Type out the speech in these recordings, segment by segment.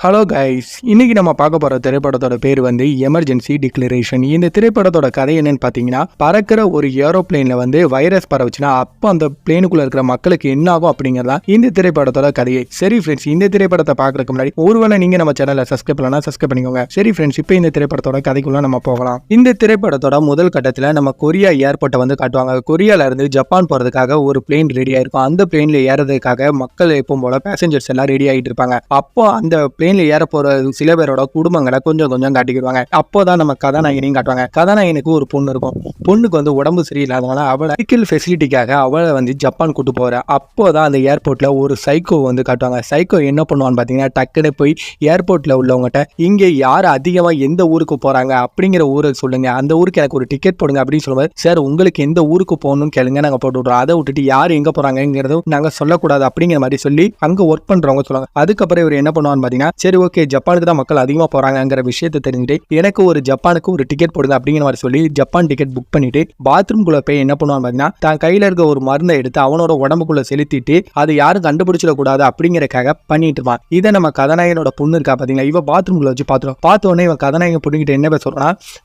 Hello guys இன்றைக்கி நம்ம பார்க்க போகிற திரைப்படத்தோட பேர் வந்து எமர்ஜென்சி டிக்ளரேஷன் இந்த திரைப்படத்தோட கதை என்னன்னு பார்த்தீங்கன்னா பறக்கிற ஒரு ஏரோப்ளேனில் வந்து வைரஸ் பரவுச்சுன்னா அப்போ அந்த பிளேனுக்குள்ளே இருக்கிற மக்களுக்கு என்ன ஆகும் அப்படிங்கிறதா இந்த திரைப்படத்தோட கதையை. சரி ஃப்ரெண்ட்ஸ் இந்த திரைப்படத்தை பார்க்கறதுக்கு முன்னாடி ஒருவேளை நீங்கள் நம்ம சேனலை சப்ஸ்கிரைப் பண்ணலாம் சப்ஸ்கிரைப் பண்ணிக்கோங்க. சரி ஃப்ரெண்ட்ஸ் இப்போ இந்த திரைப்படத்தோட கதைக்குள்ளே நம்ம போகலாம். இந்த திரைப்படத்தோட முதல் கட்டத்தில் நம்ம கொரியா ஏர்போர்ட்டை வந்து காட்டுவாங்க. கொரியால இருந்து ஜப்பான் போகிறதுக்காக ஒரு பிளேன் ரெடி ஆயிருக்கும். அந்த பிளேனில் ஏறதுக்காக மக்கள் எப்பவும் போல பேசஞ்சர்ஸ் எல்லாம் ரெடி ஆகிட்டு இருப்பாங்க. அப்போ அந்த ட்ரெயினில் ஏற போற சில பேரோட குடும்பங்களை கொஞ்சம் கொஞ்சம் காட்டிக்கிடுவாங்க. அப்போதான் நம்ம கதாநாயகனையும் காட்டுவாங்க. கதாநாயகனுக்கு ஒரு பொண்ணு இருக்கும். பொண்ணுக்கு வந்து உடம்பு சரியில்லாதனால அவளை மெடிக்கல் ஃபெசிலிட்டிக்காக அவளை வந்து ஜப்பான் கூட்டு போற. அப்போதான் அந்த ஏர்போர்ட்ல ஒரு சைக்கோ வந்து காட்டுவாங்க. சைக்கோ என்ன பண்ணுவான்னு பாத்தீங்கன்னா டக்குன்னு போய் ஏர்போர்ட்ல உள்ளவங்ககிட்ட இங்க யார் அதிகமா எந்த ஊருக்கு போறாங்க? அப்படிங்கிற ஊரை சொல்லுங்க. அந்த ஊருக்கு எனக்கு ஒரு டிக்கெட் போடுங்க அப்படின்னு சொல்லுவார் சார் உங்களுக்கு எந்த ஊருக்கு போகணும்னு கேளுங்க. நாங்க போட்டு விடுறோம். அதை விட்டுட்டு யார் எங்க போறாங்கிறதும் நாங்க சொல்லக்கூடாது. அப்படிங்கிற மாதிரி சொல்லி அங்க ஒர்க் பண்றவங்க சொல்லுவாங்க. அதுக்கப்புறம் இவர் என்ன பண்ணுவான்னு பார்த்தீங்கன்னா சரி ஓகே ஜப்பானுக்கு தான் மக்கள் அதிகமாக போகிறாங்கங்கிற விஷயத்தை தெரிஞ்சுட்டு எனக்கு ஒரு ஜப்பானுக்கு ஒரு டிக்கெட் போடுங்க அப்படிங்கிற மாதிரி சொல்லி ஜப்பான் டிக்கெட் புக் பண்ணிட்டு பாத்ரூம்குள்ளே போய் என்ன பண்ணுவான் பார்த்தீங்கன்னா தான் கையில் இருக்க ஒரு மருந்தை எடுத்து அவனோட உடம்புக்குள்ள செலுத்திட்டு அது யாரும் கண்டுபிடிச்சிடக்கூடாது அப்படிங்கிறக்காக பண்ணிட்டு இருப்பான். இதை நம்ம கதாநாயகனோட பொண்ணு இருக்கா பாத்தீங்களா? இவன் பாத்ரூம்குள்ள வச்சு பார்த்துருவோம் பார்த்த உடனே இவன் கதாநாயகன் பொண்ணுகிட்ட என்ன பேச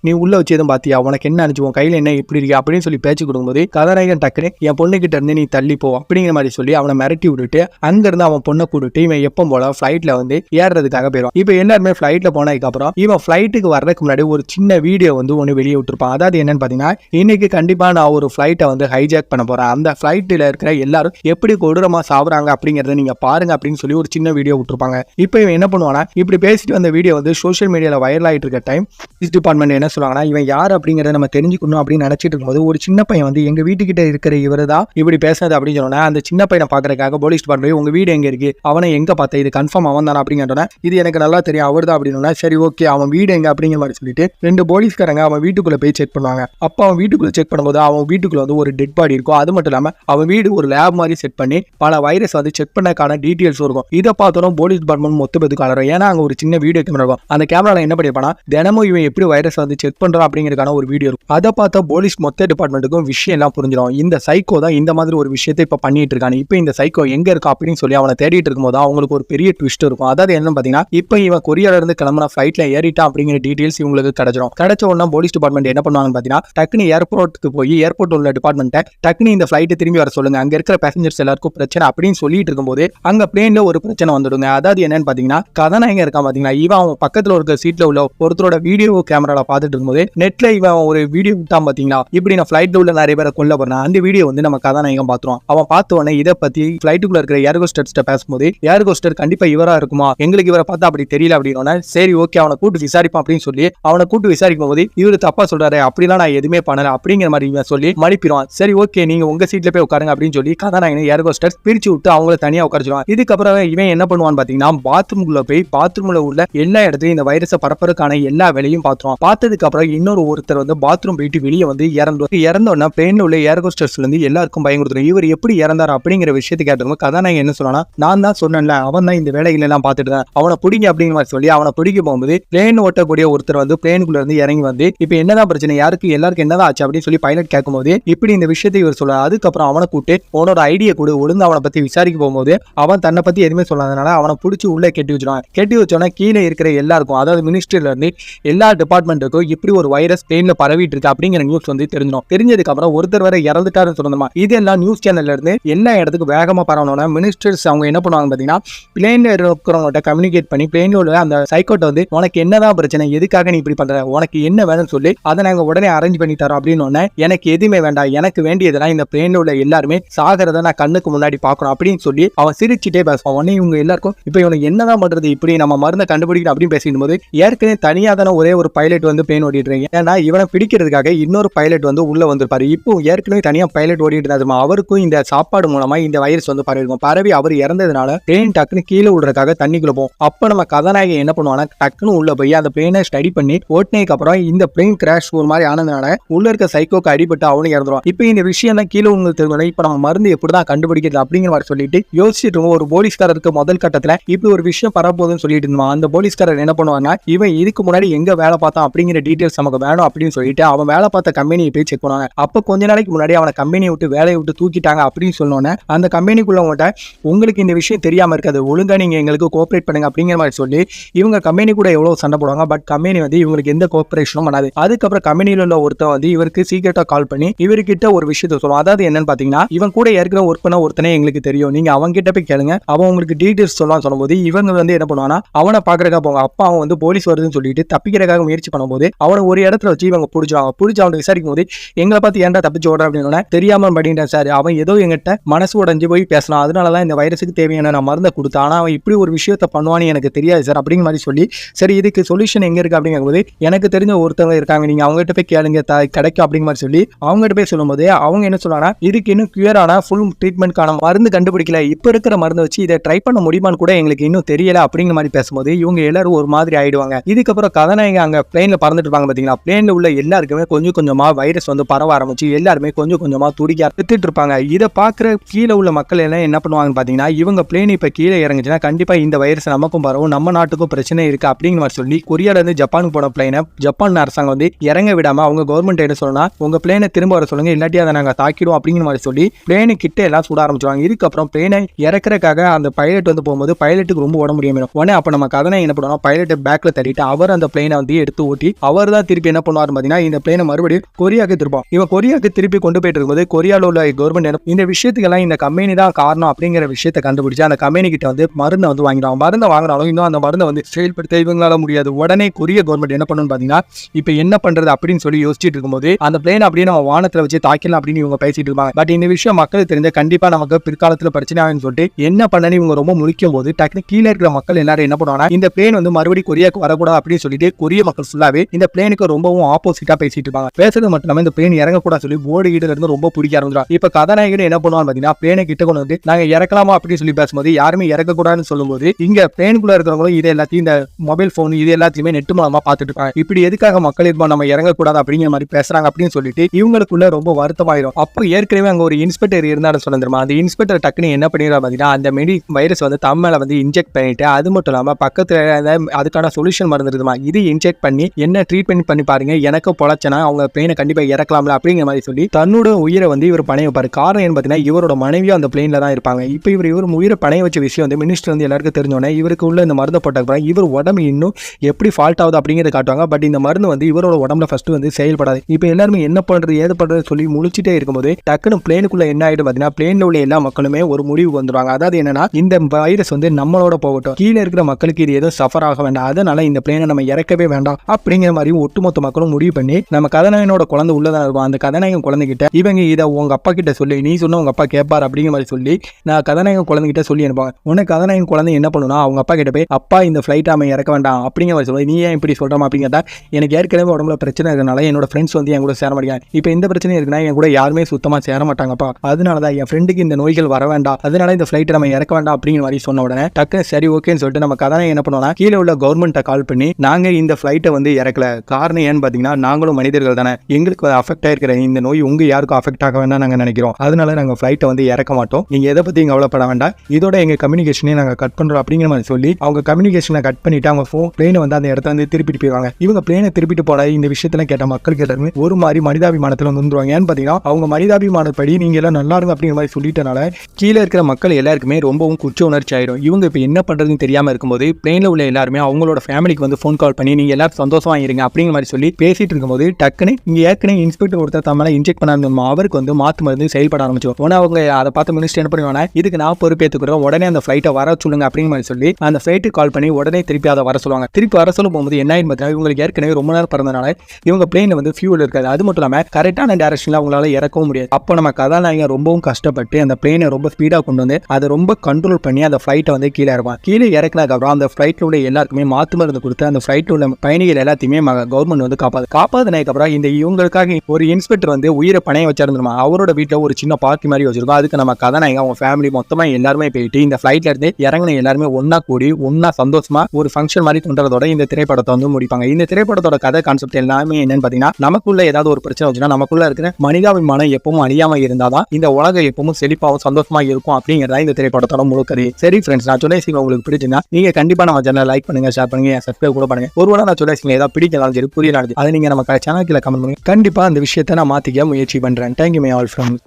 நீ உள்ள வச்சு எதுவும் பாத்தியா? உனக்கு என்ன அனுப்பிச்சு? உன் என்ன இப்படி இருக்கு? அப்படின்னு சொல்லி பேச்சு கொடுக்கும்போது கதாநாயகன் டக்குனு என் பொண்ணுகிட்ட இருந்து நீ தள்ளி போ அப்படிங்கிற மாதிரி சொல்லி அவனை மிரட்டி விட்டுட்டு அங்கேருந்து அவன் பொண்ணை கூட்டிட்டு இவன் எப்போ போல ஃப்ளைட்டில் வந்து ஏறுறதுக்காக போயிடும் இப்போ எல்லாருமே ஃபிளைட்ல போனதுக்கு அப்புறம் இவன் ஃபிளைட்டுக்கு வர்றதுக்கு முன்னாடி ஒரு சின்ன வீடியோ வந்து ஒன்று வெளியே விட்டுருப்பான். அதாவது என்னன்னு பார்த்தீங்கன்னா இன்னைக்கு கண்டிப்பா நான் ஒரு ஃபிளைட்டை வந்து ஹைஜாக் பண்ண போறேன். அந்த ஃபிளைட்டில் இருக்கிற எல்லாரும் எப்படி கொடூரமா சாப்பிட்றாங்க அப்படிங்கறத நீங்க பாருங்க அப்படின்னு சொல்லி ஒரு சின்ன வீடியோ விட்டுருப்பாங்க. இப்போ இவன் என்ன பண்ணுவானா இப்படி பேசிட்டு வந்த வீடியோ வந்து சோஷியல் மீடியால வைரல் ஆயிட்டு இருக்க டைம் போலீஸ் டிபார்ட்மெண்ட் என்ன சொல்லுவாங்கன்னா இவன் யார் அப்படிங்கறத நம்ம தெரிஞ்சுக்கணும் அப்படின்னு நினைச்சிட்டு இருக்கும்போது ஒரு சின்ன பையன் வந்து எங்க வீட்டுக்கிட்ட இருக்கிற இவர் தான் இப்படி பேசுறது அப்படின்னு சொன்னா அந்த சின்ன பையனை பாக்குறதுக்காக போலீஸ் டிபார்ட்மெண்ட் உங்க வீடு எங்க இருக்கு? அவனை எங்க பார்த்த? இது கன்ஃபார்ம் அவன் தானே அப்படிங்கிறோன்னா இது எனக்கு நல்லா தெரியும் அவர் தான் அப்படின்னு சரி ஓகே அவன் வீடு எங்க அப்படிங்கிற மாதிரி சொல்லிட்டு ரெண்டு போலீஸ்காரங்க அவன் வீட்டுக்குள்ள போய் செக் பண்ணுவாங்க. அப்போ அவன் வீட்டுக்குள்ள செக் பண்ணும்போது அவன் வீட்டுக்குள்ள வந்து ஒரு டெட் பாடி இருக்கும். அது மட்டும் இல்லாம அவன் வீடு ஒரு லேப் மாதிரி செட் பண்ணி பல வைரஸ் வந்து செக் பண்ணக்கான டீட்டெயில்ஸ் இருக்கும். இதை பார்த்தோம் போலீஸ் டிபார்ட்மெண்ட் மொத்த பேத்துக்கு வளரும் ஏன்னா அங்க ஒரு சின்ன வீடியோ கேமரா இருக்கும். அந்த கேமரால என்ன பண்ணிருப்பானா தினமும் இவன் எப்படி வைரஸ் வந்து செக் பண்றான் அப்படிங்கிறதுக்கான ஒரு வீடியோ இருக்கும். அதை பார்த்தா போலீஸ் மொத்த டிபார்ட்மெண்ட்டுக்கும் விஷயம் எல்லாம் புரிஞ்சிடும். இந்த சைக்கோ தான் இந்த மாதிரி ஒரு விஷயத்தை இப்ப பண்ணிட்டு இருக்காங்க இப்போ இந்த சைக்கோ எங்க இருக்கா அப்படின்னு சொல்லி அவனை தேடிட்டு இருக்கும்போது அவங்களுக்கு ஒரு பெரிய ட்விஸ்ட் இருக்கும். அதாவது என்ன பார்த்தீங்கன்னா இப்போ இவன் கொரியால இருந்து கிளம்புன ஃபிளைட்ல ஏறிட்டான் அப்படிங்கிற டீடைல்ஸ் இவங்களுக்கு கிடைச்சிடும் கிடைச்ச உடனே போலீஸ் டிபார்ட்மெண்ட் என்ன பண்ணுவாங்கன்னு பார்த்தீங்கன்னா டக்குனு ஏர்போர்ட்டுக்கு போய் ஏர்போர்ட் உள்ள டிபார்ட்மெண்ட்டை டக்குனு இந்த ஃபிளைட்டை திரும்பி வர சொல்லுங்க. அங்க இருக்கிற பேசஞ்சர்ஸ் எல்லாருக்கும் பிரச்சனை அப்படின்னு சொல்லிட்டு இருக்கும்போது அங்க பிளேன்ல ஒரு பிரச்சனை வந்துடுங்க. அதாவது என்னன்னு பாத்தீங்கன்னா கதாநாயகன் இருக்கான் பார்த்தீங்கன்னா இவன் அவன் பக்கத்துல இருக்க சீட்ல உள்ள ஒருத்தரோட வீடியோ கேமரால பார்த்துட்டு இருக்கும்போது நெட்ல இவன் ஒரு வீடியோ விட்டான் பாத்தீங்களா இப்படி நான் ஃபிளைட்ல உள்ள நிறைய பேரை கொல்ல போறேன். அந்த வீடியோ வந்து நம்ம கதாநாயகன் பார்த்துருவோம் அவன் பார்த்த உடனே இதை பத்தி ஃபிளைட்டுக்குள்ள இருக்கிற ஏர்கோஸ்டர்ஸ்ட்ட பேசும்போது ஏர்கோஸ்டர் கண்டிப்பா இவரா இருக்குமா? எங்களுக்கு இவரை பார்த்தா அப்படி தெரியல அப்படின்னா சரி ஓகே அவனை கூட்டு விசாரிப்பான் அப்படின்னு சொல்லி அவனை கூட்டு விசாரிக்கும் போது இவரு தப்பா சொல்றாரு அப்படிலாம் நான் எதுவுமே பண்ணல அப்படிங்கிற மாதிரி இவன் சொல்லி மடிப்பிடுவான். சரி ஓகே நீங்க உங்க சீட்ல போய் உட்காருங்க அப்படின்னு சொல்லி கதாநாயகனை ஏர்கோஸ்டர் பிரிச்சு விட்டு அவங்கள தனியா உட்காரச்சுவான் இதுக்கப்புறம் இவன் என்ன பண்ணுவான்னு பாத்தீங்கன்னா பாத்ரூம்குள்ள போய் பாத்ரூம்ல உள்ள எல்லா இடத்துலயும் இந்த வைரஸை பரப்புறதுக்கான எல்லா வேலையும் பார்த்துருவான். பார்த்ததுக்கு அப்புறம் இன்னொரு ஒருத்தர் வந்து பாத்ரூம் போயிட்டு வெளியே வந்து இறந்து இறந்தோன்னா பிளேன்ல உள்ள ஏர்கோஸ்டர்ஸ்ல இருந்து எல்லாருக்கும் பயம் இவர் எப்படி இறந்தார்? அப்படிங்கிற விஷயத்தை கேட்டவங்க கதாநாயகன் என்ன சொல்லலாம் நான் தான் சொன்னேன்ல அவன் தான் இந்த வேலைகள் எல்லாம் பார்த்துட்டு தான். அவனை பிடிங்க அப்படிங்கிற மாதிரி சொல்லி அவனை பிடிக்க போகும்போது பிளேன் ஓட்டக்கூடிய ஒருத்தர் வந்து பிளேனுக்குள்ள இருந்து இறங்கி வந்து இப்போ என்னதான் பிரச்சனை யாருக்கு எல்லாருக்கும் என்னதான் ஆச்சு அப்படின்னு சொல்லி பைலட் கேட்கும்போது இப்படி இந்த விஷயத்தை இவர் சொல்ல அதுக்கப்புறம் அவனை கூப்பிட்டு உன்னோட ஐடியா கொடு ஒழுங்கு அவனை பத்தி விசாரிக்க போகும்போது அவன் தன்னை பத்தி எதுவுமே சொல்லாதனால அவனை பிடிச்சி உள்ளே கட்டி வச்சிருவான் கட்டி வச்சோன்னா கீழே இருக்கிற எல்லாருக்கும் அதாவது மினிஸ்ட்ரியில இருந்து எல்லா டிபார்ட்மெண்ட்டுக்கும் இப்படி ஒரு வைரஸ் பிளேன்ல பரவிட்டு இருக்கு அப்படிங்கிற நியூஸ் வந்து தெரிஞ்சிடும். தெரிஞ்சதுக்கு அப்புறம் ஒருத்தர் வரை இறந்துட்டாருன்னு சொன்னோமா இதெல்லாம் நியூஸ் சேனல்ல இருந்து எல்லா இடத்துக்கு வேகமா பரவணும்னா மினிஸ்டர்ஸ் அவங்க என்ன பண்ணுவாங்க பாத்தீங்கன்னா பிளேன்ல இருக்கிறவங்கள்ட்ட கம்யூனிகேட் பண்ணி பிளேன்ல உள்ள அந்த சைக்கோட்டை வந்து உனக்கு என்னதான் பிரச்சனை? எதுக்காக நீ இப்படி பண்ற? உனக்கு என்ன வேணும்னு சொல்லி. அதை நாங்க உடனே அரேஞ்ச் பண்ணி தரோம் அப்படின்னு உடனே எனக்கு எதுவுமே வேண்டாம். எனக்கு வேண்டியதெல்லாம் இந்த பிளேன்ல உள்ள எல்லாருமே சாகிறத நான் கண்ணுக்கு முன்னாடி பாக்குறோம் அப்படின்னு சொல்லி அவன் சிரிச்சுட்டே பேசுவான். உடனே இவங்க எல்லாருக்கும் இப்போ இவனுக்கு என்னதான் பண்றது? இப்படி நம்ம மருந்தை கண்டுபிடிக்கணும் அப்படின்னு பேசிடும் போது ஏற்கனவே தனியாக தானே ஒரே ஒரு பைலட் வந்து பிளேன் ஓடிட்டு இருக்காங்க ஏன்னா இவனை பிடிக்கிறதுக்காக இன்னொரு பைலட் வந்து உள்ள வந்திருப்பாரு. இப்போ ஏற்கனவே தனியா பைலட் ஓடிட்டு இருந்தாருமா அவருக்கும் இந்த சாப்பாடு மூலமா இந்த வைரஸ் வந்து பரவிருக்கும். பரவி அவர் இறந்ததுனால பிளேன் டக்குன்னு கீழே விடுறதுக்காக தண்ணிக்குள்ள போகும் அப்போ நம்ம கதாநாயகன் என்ன பண்ணுவானா டக்குன்னு உள்ள போய் அந்த பிளேனை ஸ்டடி பண்ணி ஓட்டினதுக்கு அப்புறம் இந்த பிளேன் கிராஷ் ஒரு மாதிரி ஆனதுனால உள்ள இருக்க சைக்கோக்கு அடிபட்டு அவனும் இறந்துருவான். இப்போ இந்த விஷயம் தான் கீழே உங்களுக்கு தெரிஞ்சோட இப்போ நம்ம மருந்து எப்படி தான் கண்டுபிடிக்கிறது அப்படிங்கிற மாதிரி சொல்லிட்டு யோசிச்சுட்டு ஒரு போலீஸ்காரருக்கு முதல் கட்டத்தில் இப்படி ஒரு விஷயம் பரப்போகுதுன்னு சொல்லிட்டு இருந்தான் அந்த போலீஸ்காரர் என்ன பண்ணுவாங்கன்னா இவன் இதுக்கு முன்னாடி எங்க வேலை பார்த்தான் அப்படிங்கிற டீட்டெயில்ஸ் நமக்கு வேணும் அப்படின்னு சொல்லிட்டு அவன் வேலை பார்த்த கம்பெனியை போய் செக் பண்ணுவாங்க. அப்போ கொஞ்ச நாளைக்கு முன்னாடி அவனை கம்பெனியை விட்டு வேலையை விட்டு தூக்கிட்டாங்க அப்படின்னு சொன்னோன்னே அந்த கம்பெனிக்குள்ளவங்கள்ட்ட உங்களுக்கு இந்த விஷயம் தெரியாம இருக்காது. ஒழுங்கா நீங்க எங்களுக்கு கோஆப்ரேட் பண்ணுங்க. பண்ணுங்க அப்படிங்கிற மாதிரி சொல்லி இவங்க கம்பெனி கூட எவ்வளோ சண்டை போடுவாங்க பட் கம்பெனி வந்து இவங்களுக்கு எந்த கோஆபரேஷனும் பண்ணாது. அதுக்கப்புறம் கம்பெனியில் உள்ள ஒருத்தன் வந்து இவருக்கு சீக்கிரட்டா கால் பண்ணி இவர்கிட்ட ஒரு விஷயத்த சொல்லுவோம் அதாவது என்னன்னு பார்த்தீங்கன்னா இவன் கூட ஏற்கனவே ஒர்க் பண்ண ஒருத்தனே எங்களுக்கு தெரியும். நீங்க அவங்க கிட்ட போய் கேளுங்க. அவன் உங்களுக்கு டீடைல்ஸ் சொல்லலாம் சொல்லும்போது இவங்க வந்து என்ன பண்ணுவானா அவனை பாக்குறதுக்காக போங்க அப்பா அவன் வந்து போலீஸ் வருதுன்னு சொல்லிட்டு தப்பிக்கிறதுக்காக முயற்சி பண்ணும்போது அவனை ஒரு இடத்துல வச்சு இவங்க பிடிச்சிருவாங்க. பிடிச்சி அவனை விசாரிக்கும் போது எங்களை பார்த்து ஏன்டா தப்பிச்சு ஓடுற? அப்படின்னு தெரியாம பண்ணிட்டேன் சார் அவன் ஏதோ எங்கிட்ட மனசு உடஞ்சு போய் பேசலாம் அதனால தான் இந்த வைரஸுக்கு தேவையான நான் மருந்தை கொடுத்தான். ஆனா அவன் இப்படி ஒரு விஷயத்த பண்ணுவான்னு எனக்கு தெரியாது சார் அப்படிங்கிற மாதிரி சொல்லி சரி இதுக்கு சொல்யூஷன் எங்கே இருக்குது அப்படிங்கும்போது எனக்கு தெரிஞ்ச ஒருத்தவங்க இருக்காங்க நீங்கள் அவங்ககிட்ட போய் கேளுங்க த- கிடைக்கும் அப்படிங்கிற மாதிரி சொல்லி அவங்ககிட்ட போய் சொல்லும்போது அவங்க என்ன சொல்லுவாங்கன்னா இதுக்கு இன்னும் க்யூரான ஃபுல் ட்ரீட்மெண்ட்கான மருந்து கண்டுபிடிக்கல இப்போ இருக்கிற மருந்து வச்சு இதை ட்ரை பண்ண முடியுமான்னு கூட எங்களுக்கு இன்னும் தெரியல அப்படிங்கிற மாதிரி பேசும்போது இவங்க எல்லாரும் ஒரு மாதிரி ஆயிடுவாங்க. இதுக்கப்புறம் கதாநாயகி அங்கே பிளேனில் பறந்துட்டு இருப்பாங்க பார்த்தீங்களா பிளேனில் உள்ள எல்லாருக்குமே கொஞ்சம் கொஞ்சமாக வைரஸ் வந்து பரவ ஆரம்பிச்சு எல்லாருமே கொஞ்சம் கொஞ்சமாக துடிக்க வித்துட்டு இருப்பாங்க. இதை பார்க்குற கீழே உள்ள மக்கள் எல்லாம் என்ன பண்ணுவாங்கன்னு பார்த்தீங்கன்னா இவங்க பிளேன் இப்போ கீழே இறங்குச்சுன்னா கண்டிப்பாக இந்த வைரஸ் நமக்கும் பரவும் நம்ம நாட்டுக்கும் பிரச்சனை இருக்கு அப்படிங்கிற மாதிரி சொல்லி கொரியால இருந்து ஜப்பானுக்கு போன பிளேனை ஜப்பான் அரசாங்கம் வந்து இறங்க விடாம அவங்க கவர்மெண்ட் என்ன சொல்லலாம் உங்க பிளேனை திரும்ப வர சொல்லுங்க இல்லாட்டி அதை நாங்கள் தாக்கிடுவோம் அப்படிங்கிற மாதிரி சொல்லி பிளேனு கிட்ட எல்லாம் சுட ஆரம்பிச்சுவாங்க இதுக்கப்புறம் பிளேனை இறக்குறக்காக அந்த பைலட் வந்து போகும்போது பைலட்டுக்கு ரொம்ப உடம்பு முடியும் உடனே அப்ப நம்ம கதனை என்ன பண்ணுவோம் பைலட்டை பேக்ல தட்டிட்டு அவர் அந்த பிளேனை வந்து எடுத்து ஓட்டி அவர் தான் திருப்பி என்ன பண்ணுவார் பார்த்தீங்கன்னா இந்த பிளேனை மறுபடியும் கொரியாவுக்கு திருப்போம் இவன் கொரியாவுக்கு திருப்பி கொண்டு போயிட்டு இருக்கும்போது கொரியாவில் உள்ள கவர்மெண்ட் இந்த விஷயத்துக்கெல்லாம் இந்த கம்பெனி தான் காரணம் அப்படிங்கிற விஷயத்தை கண்டுபிடிச்சு அந்த கம்பெனி கிட்ட வந்து மருந்தை வந்து வாங்கிடுவாங்க மருந்தை வாங்கினாலும் இன்னும் அந்த மருந்தை வந்து செயல்படுத்த இவங்களால முடியாது. உடனே கொரிய கவர்மெண்ட் என்ன பண்ணணும்னு பார்த்தீங்கன்னா இப்போ என்ன பண்றது அப்படின்னு சொல்லி யோசிச்சுட்டு இருக்கும்போது அந்த பிளேன் அப்படியே நம்ம வானத்தில் வச்சு தாக்கலாம் அப்படின்னு இவங்க பேசிட்டு இருப்பாங்க. பட் இந்த விஷயம் மக்களுக்கு தெரிஞ்ச கண்டிப்பா நமக்கு பிற்காலத்தில் பிரச்சனை ஆகும்னு சொல்லிட்டு என்ன பண்ணனு இவங்க ரொம்ப முழிக்கும் போது டக்குனு கீழே இருக்கிற மக்கள் எல்லாரும் என்ன பண்ணுவாங்கன்னா இந்த பிளேன் வந்து மறுபடியும் கொரியாக்கு வரக்கூடாது அப்படின்னு சொல்லிட்டு கொரிய மக்கள் ஃபுல்லாவே இந்த பிளேனுக்கு ரொம்பவும் ஆப்போசிட்டா பேசிட்டு இருப்பாங்க. பேசுறது மட்டும் இல்லாமல் இந்த பிளேன் இறங்கக்கூடாது சொல்லி போர்டு கீழ இருந்து ரொம்ப பிடிக்க ஆரம்பிச்சிடும் இப்ப கதாநாயகன் என்ன பண்ணுவான்னு பாத்தீங்கன்னா பிளேனை கிட்ட கொண்டு வந்து நாங்க இறக்கலாமா? அப்படின்னு சொல்லி பேசும்போது யாருமே இறக்கக்கூடாதுன்னு சொல்லும்போது இங்க பிளேனுக்குள்ள இருக்கிறவங்களும் இது எல்லாத்தையும் இந்த மொபைல் போன் இது எல்லாத்தையுமே நெட் மூலமா பார்த்துட்டு இருக்காங்க இப்படி எதுக்காக மக்கள் இப்போ நம்ம இறங்கக்கூடாது அப்படிங்கிற மாதிரி பேசுறாங்க அப்படின்னு சொல்லிட்டு இவங்களுக்குள்ள ரொம்ப வருத்தமாயிரும். அப்போ ஏற்கனவே அங்க ஒரு இன்ஸ்பெக்டர் இருந்தாலும் சொல்ல அந்த இன்ஸ்பெக்டர் டக்குன்னு என்ன பண்ணிடுறா பாத்தீங்கன்னா அந்த மெடி வைரஸ் வந்து தம் மேல வந்து இன்ஜெக்ட் பண்ணிட்டு அது மட்டும் இல்லாம பக்கத்துல அதுக்கான சொல்யூஷன் மருந்து இருக்குமா? இது இன்ஜெக்ட் பண்ணி என்ன ட்ரீட்மெண்ட் பண்ணி பாருங்க எனக்கு பொழைச்சனா அவங்க பிளேனை கண்டிப்பா இறக்கலாம்ல அப்படிங்கிற மாதிரி சொல்லி தன்னோட உயிரை வந்து இவர் பணைய வைப்பாரு. காரணம் என்ன பார்த்தீங்கன்னா இவரோட மனைவியும் அந்த பிளேன்ல தான் இருப்பாங்க. இப்போ இவர் இவர் உயிரை பணைய வச்ச விஷயம் வந்து மினிஸ்டர் வந்து எல்லாருக்கும் இவர் இவருக்கு உள்ள இந்த மருந்தை போட்ட இவர் உடம்பு இன்னும் எப்படி ஃபால்ட் ஆகுது அப்படிங்கிறத காட்டுவாங்க. பட் இந்த மருந்து வந்து இவரோட உடம்புல ஃபஸ்ட்டு வந்து செயல்படாது. இப்போ எல்லாருமே என்ன பண்ணுறது ஏது பண்றது சொல்லி முழிச்சிட்டே இருக்கும்போது டக்குன்னு பிளேனுக்குள்ள என்ன ஆகிடும் பார்த்தீங்கன்னா பிளேனில் உள்ள எல்லா மக்களுமே ஒரு முடிவு வந்துடுவாங்க அதாவது என்னன்னா இந்த வைரஸ் வந்து நம்மளோட போகட்டும். கீழே இருக்கிற மக்களுக்கு இது எதுவும் சஃபர் ஆக வேண்டாம். அதனால இந்த பிளேனை நம்ம இறக்கவே வேண்டாம். அப்படிங்கிற மாதிரி ஒட்டுமொத்த மக்களும் முடிவு பண்ணி நம்ம கதாநாயகனோட குழந்தை உள்ளதான் இருக்கும். அந்த கதாநாயகன் குழந்தைகிட்ட இவங்க இதை உங்க அப்பா கிட்ட சொல்லி. நீ சொன்ன உங்க அப்பா கேட்பார் அப்படிங்கிற மாதிரி சொல்லி நான் கதாநாயகன் குழந்தைகிட்ட சொல்லி அனுப்பாங்க உடனே கதாநாயகன் குழந்தை என்ன பண்ணுனா அவங்க அப்பா கிட்ட போய் அப்பா இந்த ஃப்ளைட் அவன் இறக்க வேண்டாம். அப்படிங்கிற சொல்லி நீ ஏன் இப்படி சொல்கிறோம் அப்படிங்கிறதா எனக்கு ஏற்கனவே உடம்புல பிரச்சனை இருக்கனால என்னோட ஃப்ரெண்ட்ஸ் வந்து என் கூட சேர மாட்டேங்க இப்போ இந்த பிரச்சனை இருக்குன்னா என் கூட யாருமே சுத்தமாக சேர மாட்டாங்கப்பா. அதனால தான் என் ஃப்ரெண்டுக்கு இந்த நோய்கள் வர வேண்டாம். அதனால இந்த ஃப்ளைட்டை நம்ம இறக்க வேண்டாம். அப்படிங்கிற மாதிரி சொன்ன உடனே டக்குன்னு சரி ஓகேன்னு சொல்லிட்டு நம்ம கதாநாயகன் என்ன பண்ணுவோம்னா கீழே உள்ள கவர்மெண்ட்டை கால் பண்ணி நாங்கள் இந்த ஃப்ளைட்டை வந்து இறக்கல. காரணம் ஏன்னு பார்த்தீங்கன்னா நாங்களும் மனிதர்கள் தானே. எங்களுக்கு அஃபெக்ட் ஆயிருக்கிற இந்த நோய் உங்க யாருக்கும் அஃபெக்ட் ஆக வேண்டாம் நாங்கள் நினைக்கிறோம். அதனால நாங்கள் ஃப்ளைட்டை வந்து இறக்க மாட்டோம். நீங்கள் எதை பற்றி கவலைப்பட வேண்டாம். இதோட எங்கள் கம்யூனிகேஷனே நாங்கள் கட் பண்ணுறோம் அப்படிங்கிற மாதிரி சொல்லி அவங்க கம்யூனிகேஷனை கட் பண்ணிட்டு அவங்க ஃபோன் பிளேனை வந்து அந்த இடத்த வந்து திருப்பிட்டு போயிருவாங்க இவங்க பிளேனை திருப்பிட்டு போன இந்த விஷயத்துல கேட்ட மக்கள் எல்லாருமே ஒரு மாதிரி மனிதாபிமானத்தில் வந்து வந்துருவாங்க ஏன்னு பார்த்தீங்கன்னா அவங்க மனிதாபிமானப்படி நீங்க எல்லாம் நல்லா இருங்க அப்படிங்கிற மாதிரி சொல்லிட்டனால கீழே இருக்கிற மக்கள் எல்லாருக்குமே ரொம்பவும் குற்ற உணர்ச்சி ஆயிடும் இவங்க இப்போ என்ன பண்ணுறதுன்னு தெரியாமல் இருக்கும்போது பிளேனில் உள்ள எல்லாருமே அவங்களோட ஃபேமிலிக்கு வந்து ஃபோன் கால் பண்ணி நீங்கள் எல்லாரும் சந்தோஷமா இருங்க அப்படிங்கிற மாதிரி சொல்லி பேசிட்டு இருக்கும்போது டக்குன்னு இங்கே ஏற்கனவே இன்ஸ்பெக்டர் ஒருத்தர் தம்மல இன்ஜெக்ட் பண்ணாங்க அவருக்கு வந்து மாற்று மருந்து செயல்பட ஆரம்பிச்சோம். உடனே அவங்க அதை பார்த்து மினிஸ்டர் என்ன பண்ணுவாங்க இதுக்கு நான் பொறுப்பேற்றுக்கிறோம் உடனே அந்த ஃப்ளைட்டை வர சொல்லுங்க அப்படிங்கிற மாதிரி சொல்லி அந்த ஃப்ளைட்டுக்கு கால் பண்ணி உடனே திருப்பி அதை வர சொல்லுவாங்க. திருப்பி வர சொல்லும் போகும்போது என்ன ஆயிடும் பார்த்தீங்கன்னா இவங்களுக்கு ஏற்கனவே ரொம்ப நேரம் பிறந்தனால இவங்க பிளேன் வந்து ஃபியூல் இருக்காது. அது மட்டும் இல்லாமல் கரெக்டான டேரக்ஷன்ல அவங்களால இறக்கவும் முடியாது. அப்போ நம்ம கதாநாயகன் ரொம்பவும் கஷ்டப்பட்டு அந்த பிளேனை ரொம்ப ஸ்பீடாக கொண்டு வந்து அதை ரொம்ப கண்ட்ரோல் பண்ணி அந்த ஃப்ளைட்டை வந்து கீழே இறப்பான் கீழே இறக்குனதுக்கு அப்புறம் அந்த ஃப்ளைட்டில் உள்ள எல்லாருக்குமே மாத்து மருந்து கொடுத்து அந்த ஃப்ளைட்டில் உள்ள பயணிகள் எல்லாத்தையுமே கவர்மெண்ட் வந்து காப்பாது காப்பாதுனதுக்கு அப்புறம் இந்த இவங்களுக்காக ஒரு இன்ஸ்பெக்டர் வந்து உயிரை பணைய வச்சிருந்துருமா அவரோட வீட்டில் ஒரு சின்ன பார்ட்டி மாதிரி வச்சிருக்கோம். அதுக்கு நம்ம கதாநாயகம் அவங்க ஃபேமிலி மொத்தமாக எல்லாருமே போயிட்டு இந்த ஃப்ளைட்ல இருந்து இறங்கின எல்லாருமே ஒன்றா கூடி ஒன்னா சந்தோஷமா ஒரு ஃபங்க்ஷன் மாதிரி கொண்டுறதோட இந்த திரைப்படத்தை வந்து முடிப்பாங்க. இந்த திரைப்படத்தோட கதை கான்செப்ட் எல்லாமே என்னன்னு பாத்தீங்கன்னா நமக்குள்ள ஏதாவது ஒரு பிரச்சனை வச்சுன்னா நமக்குள்ள இருக்கிற மனிதாபிமானம் எப்பவும் அழியாம இருந்தாதான் இந்த உலகம் எப்பவும் செழிப்பாகவும் சந்தோஷமா இருக்கும் அப்படிங்கிறதா இந்த திரைப்படத்தோட முழு சரி ஃப்ரெண்ட்ஸ் நான் சொல்ல உங்களுக்கு பிடிச்சிருந்தா நீங்க கண்டிப்பா நம்ம சேனல் லைக் பண்ணுங்க ஷேர் பண்ணுங்க சப்ஸ்கிரைப் கூட பண்ணுங்க. ஒருவேளை நான் சொல்ல ஏதாவது பிடிக்கலாம் சரி புரியலாம் அதை நீங்க நம்ம சேனல் கீழே கமெண்ட் பண்ணுங்க. கண்டிப்பா அந்த விஷயத்தை நான் மாத்திக்க முயற்சி பண்றேன். Thank you my all friends